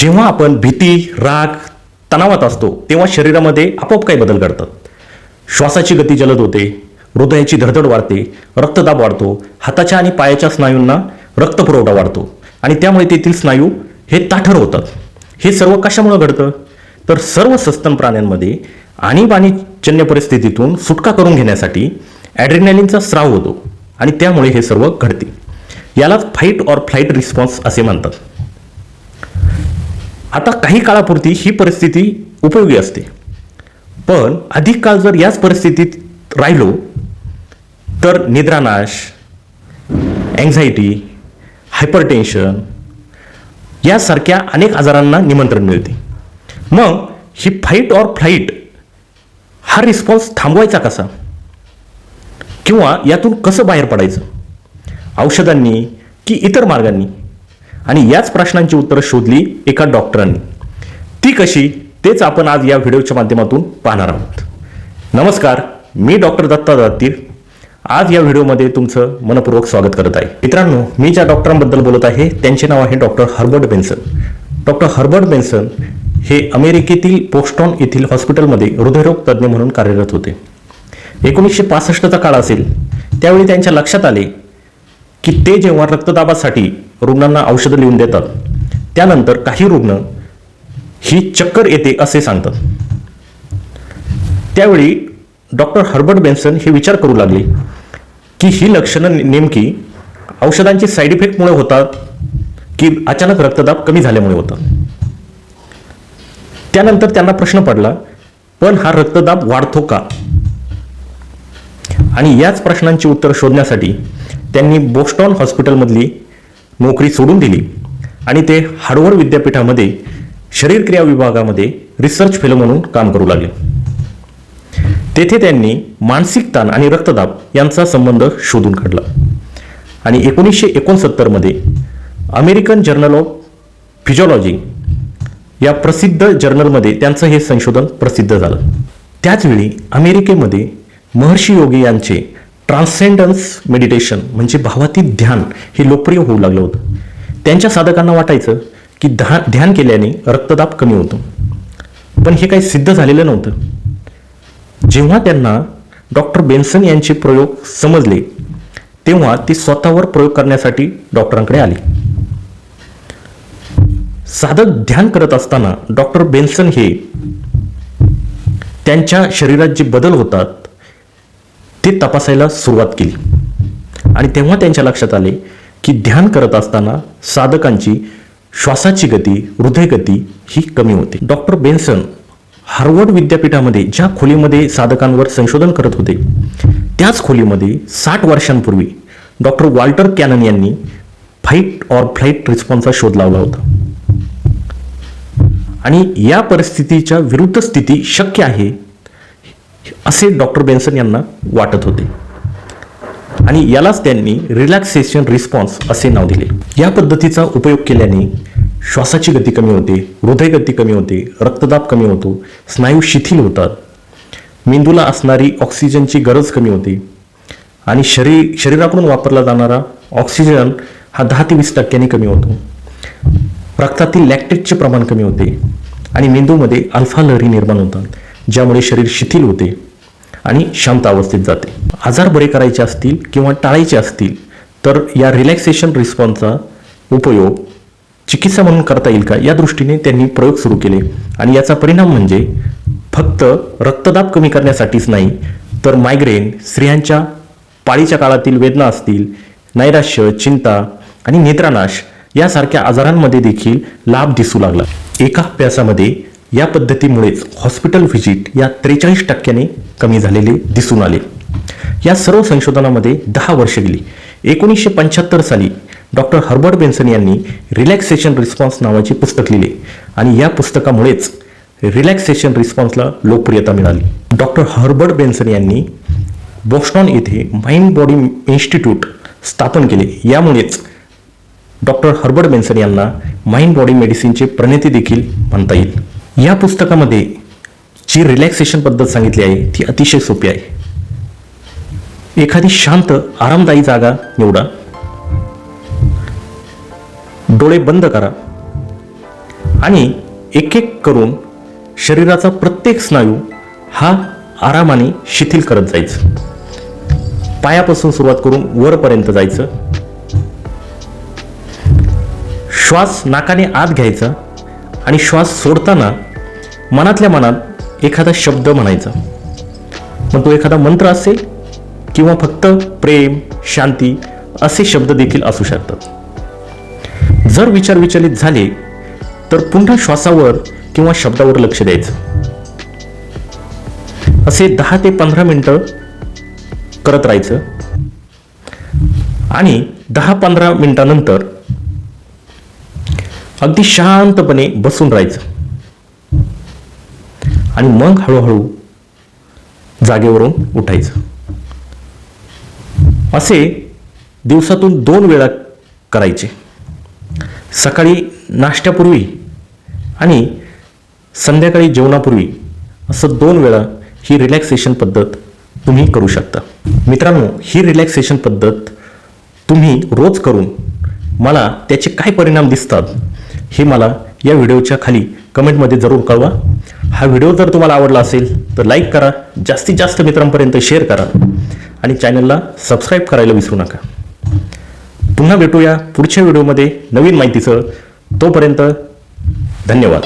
जेव्हा आपण भीती राग तणावात असतो तेव्हा शरीरामध्ये आपोआप काही बदल घडतात. श्वासाची गती जलद होते हृदयाची धडधड वाढते रक्तदाब वाढतो हाताच्या आणि पायाच्या स्नायूंना रक्तपुरवठा वाढतो आणि त्यामुळे तेथील स्नायू हे ताठर होतात. हे सर्व कशामुळे घडतं? तर सर्व सस्तन प्राण्यांमध्ये आणीबाणीजन्य परिस्थितीतून सुटका करून घेण्यासाठी ॲड्रिनॅलिनचा स्राव होतो आणि त्यामुळे हे सर्व घडते. यालाच फाईट ऑर फ्लाईट रिस्पॉन्स असे म्हणतात. आता काही काळापुरती ही परिस्थिती उपयोगी असते. पण अधिक काळ जर याच परिस्थितीत राहिलो तर निद्रानाश अँझायटी हायपरटेन्शन यासारख्या अनेक आजारांना निमंत्रण मिळते. मग ही फाईट ऑर फ्लाईट हा रिस्पॉन्स थांबवायचा कसा? किंवा यातून कसं बाहेर पडायचं? औषधांनी की इतर मार्गांनी? आणि याच प्रश्नांची उत्तरं शोधली एका डॉक्टरांनी. ती कशी? तेच आपण आज या व्हिडिओच्या माध्यमातून पाहणार आहोत. नमस्कार मी डॉक्टर दत्ता दत्तीर. आज या व्हिडिओमध्ये तुमचं मनपूर्वक स्वागत करत आहे. मित्रांनो मी ज्या डॉक्टरांबद्दल बोलत आहे त्यांचे नाव आहे doctor Herbert Benson. Doctor Herbert Benson हे अमेरिकेतील पोस्टॉन येथील हॉस्पिटलमध्ये हृदयरोग तज्ज्ञ म्हणून कार्यरत होते. एकोणीसशे पासष्टचा काळ असेल. त्यावेळी त्यांच्या लक्षात आले की ते जेव्हा रक्तदाबासाठी रुग्णांना औषधं लिहून देतात. त्यानंतर काही रुग्ण ही चक्कर येते असे सांगतात. त्यावेळी डॉक्टर हर्बर्ट बेन्सन हे विचार करू लागले की ही लक्षणं नेमकी औषधांची साईड इफेक्टमुळे होतात की अचानक रक्तदाब कमी झाल्यामुळे होतात? त्यानंतर त्यांना प्रश्न पडला पण हा रक्तदाब वाढतो का? आणि याच प्रश्नांची उत्तर शोधण्यासाठी त्यांनी बोस्टॉन हॉस्पिटलमधली नोकरी सोडून दिली. आणि ते हार्वर्ड विद्यापीठामध्ये शरीरक्रिया विभागामध्ये रिसर्च फेलो म्हणून काम करू लागले. तेथे त्यांनी मानसिक ताण आणि रक्तदाब यांचा संबंध शोधून काढला. आणि एकोणीसशे एकोणसत्तरमध्ये अमेरिकन जर्नल ऑफ फिजिओलॉजी या प्रसिद्ध जर्नलमध्ये त्यांचं हे संशोधन प्रसिद्ध झालं. त्याचवेळी अमेरिकेमध्ये महर्षी योगी यांचे ट्रान्सेंडन्स मेडिटेशन म्हणजे भावातीत ध्यान हे लोकप्रिय होऊ लागलं होतं. त्यांच्या साधकांना वाटायचं की ध्या ध्यान केल्याने रक्तदाब कमी होतो. पण हे काही सिद्ध झालेलं नव्हतं. जेव्हा त्यांना डॉक्टर बेन्सन यांचे प्रयोग समजले तेव्हा ते स्वतःवर प्रयोग करण्यासाठी डॉक्टरांकडे आले. साधक ध्यान करत असताना डॉक्टर बेन्सन हे त्यांच्या शरीरात जे बदल होतात ते तपासायला सुरुवात केली. आणि तेव्हा त्यांच्या लक्षात आले की ध्यान करत असताना साधकांची श्वासाची गती हृदयगती ही कमी होते. डॉक्टर बेन्सन हार्वर्ड विद्यापीठामध्ये ज्या खोलीमध्ये साधकांवर संशोधन करत होते त्याच खोलीमध्ये साठ वर्षांपूर्वी डॉक्टर वॉल्टर कॅनन यांनी फाईट ऑर फ्लाईट रिस्पॉन्सचा शोध लावला होता. आणि या परिस्थितीच्या विरुद्ध स्थिती शक्य आहे असे डॉक्टर बेन्सन यांना वाटत होते. आणि यालाच त्यांनी रिलॅक्सेशन रिस्पॉन्स असे नाव दिले. या पद्धतीचा उपयोग केल्याने श्वासाची गती कमी होते हृदयगती कमी होते रक्तदाब कमी होतो स्नायू शिथिल होतात मेंदूला असणारी ऑक्सिजनची गरज कमी होते आणि शरीर शरीराकडून वापरला जाणारा ऑक्सिजन हा दहा ते वीस टक्क्यांनी कमी होतो. रक्तातील लॅक्टेटचे प्रमाण कमी होते आणि मेंदूमध्ये अल्फा लहरी निर्माण होतात. ज्यामुळे शरीर शिथिल होते आणि शांत अवस्थेत जाते. आजार बरे करायचे असतील किंवा टाळायचे असतील तर या रिलॅक्सेशन रिस्पॉन्सचा उपयोग चिकित्सा म्हणून करता येईल का? या दृष्टीने त्यांनी प्रयोग सुरू केले. आणि याचा परिणाम म्हणजे फक्त रक्तदाब कमी करण्यासाठीच नाही तर मायग्रेन स्त्रियांच्या पाळीच्या काळातील वेदना असतील नैराश्य चिंता आणि नेत्रानाश यासारख्या आजारांमध्ये देखील लाभ दिसू लागला. एका अभ्यासामध्ये या पद्धतीमुळेच हॉस्पिटल व्हिजिट या त्रेचाळीस टक्क्याने कमी झालेले दिसून आले. या सर्व संशोधनामध्ये दहा वर्ष गेली. एकोणीसशे पंच्याहत्तर साली डॉक्टर हर्बर्ट बेन्सन यांनी रिलॅक्सेशन रिस्पॉन्स नावाचे पुस्तक लिहिले आणि या पुस्तकामुळेच रिलॅक्सेशन रिस्पॉन्सला लोकप्रियता मिळाली. डॉक्टर हर्बर्ट बेन्सन यांनी बोस्टॉन येथे माइंड बॉडी इन्स्टिट्यूट स्थापन केले. यामुळेच डॉक्टर हर्बर्ट बेन्सन यांना माइंड बॉडी मेडिसिनचे प्रणेते देखील म्हणता येईल. या पुस्तकामध्ये जी रिलॅक्सेशन पद्धत सांगितली आहे ती अतिशय सोपी आहे. एखादी शांत आरामदायी जागा निवडा. डोळे बंद करा. आणि एक एक करून शरीराचा प्रत्येक स्नायू हा आरामाने शिथिल करत जायचं. पायापासून सुरुवात करून वरपर्यंत जायचं. श्वास नाकाने आत घ्यायचा आणि श्वास सोडताना मनातल्या मनात एखादा शब्द म्हणायचा. मग तो एखादा मंत्र असेल किंवा फक्त प्रेम शांती असे शब्द देखील असू शकतात. जर विचार विचलित झाले तर पुन्हा श्वासावर किंवा शब्दावर लक्ष द्यायचं. असे दहा ते पंधरा मिनटं करत राहायचं. आणि दहा पंधरा मिनिटानंतर अगदी शांतपणे बसून राहायचं. आणि मग हळूहळू जागेवरून उठायचं. असे दिवसातून दोन वेळा करायचे. सकाळी नाश्त्यापूर्वी आणि संध्याकाळी जेवणापूर्वी असं दोन वेळा ही रिलॅक्सेशन पद्धत तुम्ही करू शकता. मित्रांनो ही रिलॅक्सेशन पद्धत तुम्ही रोज करून मला त्याचे काय परिणाम दिसतात हे मला या व्हिडिओच्या खाली कमेंटमध्ये जरूर कळवा. हा व्हिडिओ जर तुम्हाला आवडला असेल तर लाईक करा जास्तीत जास्त मित्रांपर्यंत शेअर करा आणि चॅनलला सबस्क्राईब करायला विसरू नका. पुन्हा भेटूया पुढच्या व्हिडिओमध्ये नवीन माहितीसह. तोपर्यंत धन्यवाद.